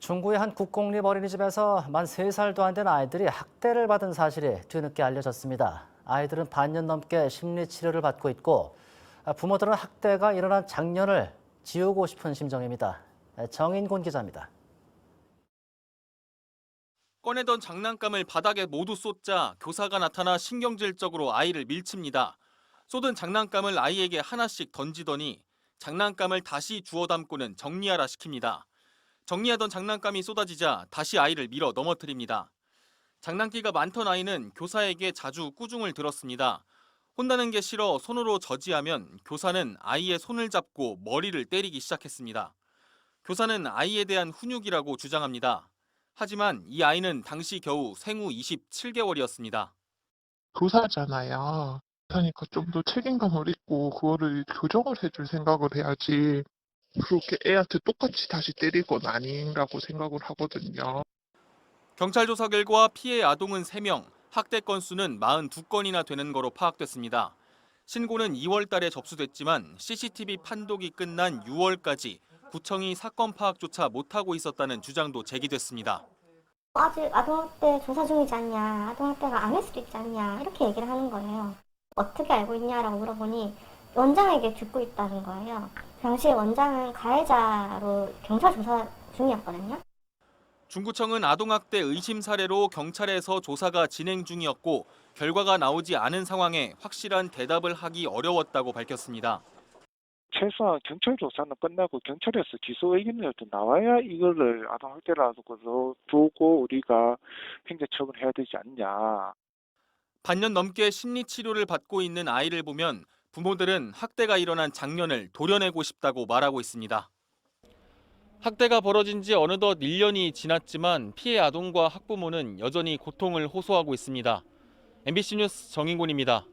중구의 한 국공립 어린이집에서 만 3살도 안 된 아이들이 학대를 받은 사실이 뒤늦게 알려졌습니다. 아이들은 반년 넘게 심리 치료를 받고 있고 부모들은 학대가 일어난 장년을 지우고 싶은 심정입니다. 정인곤 기자입니다. 꺼내던 장난감을 바닥에 모두 쏟자 교사가 나타나 신경질적으로 아이를 밀칩니다. 쏟은 장난감을 아이에게 하나씩 던지더니 장난감을 다시 주워 담고는 정리하라 시킵니다. 정리하던 장난감이 쏟아지자 다시 아이를 밀어 넘어뜨립니다. 장난기가 많던 아이는 교사에게 자주 꾸중을 들었습니다. 혼나는 게 싫어 손으로 저지하면 교사는 아이의 손을 잡고 머리를 때리기 시작했습니다. 교사는 아이에 대한 훈육이라고 주장합니다. 하지만 이 아이는 당시 겨우 생후 27개월이었습니다. 교사잖아요. 그러니까 좀 더 책임감을 잊고 그거를 교정을 해줄 생각을 해야지. 그렇게 애한테 똑같이 다시 때리건 아닌라고 생각을 하거든요. 경찰 조사 결과 피해 아동은 3명, 학대 건수는 42건이나 되는 거로 파악됐습니다. 신고는 2월 달에 접수됐지만 CCTV 판독이 끝난 6월까지 구청이 사건 파악조차 못하고 있었다는 주장도 제기됐습니다. 아직 아동학대 조사 중이지 않냐, 아동학대가 안 했을 수도 있지 않냐, 이렇게 얘기를 하는 거예요. 어떻게 알고 있냐라고 물어보니 원장에게 듣고 있다는 거예요. 당시에 원장은 가해자로 경찰 조사 중이었거든요. 중구청은 아동학대 의심 사례로 경찰에서 조사가 진행 중이었고 결과가 나오지 않은 상황에 확실한 대답을 하기 어려웠다고 밝혔습니다. 최소한 경찰 조사는 끝나고 경찰에서 기소 의견이라도 나와야 이거를 아동학대라고 두고 우리가 행정 처분해야 되지 않냐. 반년 넘게 심리 치료를 받고 있는 아이를 보면 부모들은 학대가 일어난 장면을 도려내고 싶다고 말하고 있습니다. 학대가 벌어진 지 어느덧 1년이 지났지만 피해 아동과 학부모는 여전히 고통을 호소하고 있습니다. MBC 뉴스 정인곤입니다.